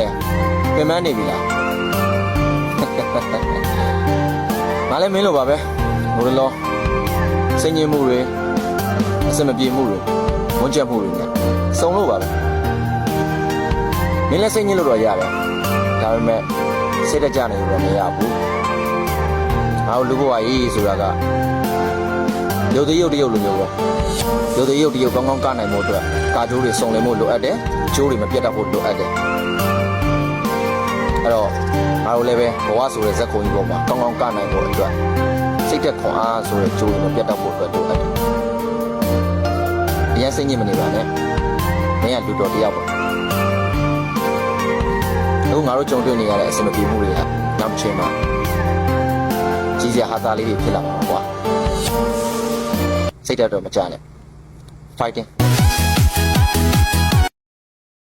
လဲပင်မနေပြီလားငါလည်းမင်းလိုပါပဲဟိုလောစိတ်ညစ်မှုတွေအစမပြေမှုတွေဝန်ကျက်မှုတွေနဲ့စုံလို့ပါပဲမင်းလည်းစိတ်ညစ်လို့တော့ရတယ်ဒါပေမဲ့စိတ်တကြနေလို့တော့မရဘူးငါတို့လူဘဝကြီးဆိုတာက ရုပ်တရုပ်တရုပ်လိုမျိုးပဲရုပ်တရုပ်တရုပ်ကောင်းကောင်းကနိုင်ဖို့အတွက်ကာကြိုးတွေစုံလင်ဖို့လိုအပ်တယ်ကျိုးတွေမပြတ်တတ်ဖို့လိုအပ်တယ်အဲ့တော့ငါတို့လည်းပဲဘဝဆိုတဲ့ဇက်ခုံကြီးပေါ်မှာကောင်းကောင်းကနိုင်ဖို့အတွက်စိတ်သက်ခွန်အားဆိုတဲ့ကျိုးတွေမပြတ်တတ်ဖို့အတွက်လိုအပ်တယ်အရင်စိတ်ညစ်မနေပါနဲ့မင်းကလူတော်တစ်ယောက်ပါတို့ငါတို့ကြုံတွေ့နေရတဲ့အဆင်မပြေမှုတွေကနောက်တစ်ချိန်မှာကြီးစရာဟာသားလေးတွေဖြစ်လာမှာပေါ့ကွာ စိတ်ဓာတ်တော့မကြနဲ့ fighting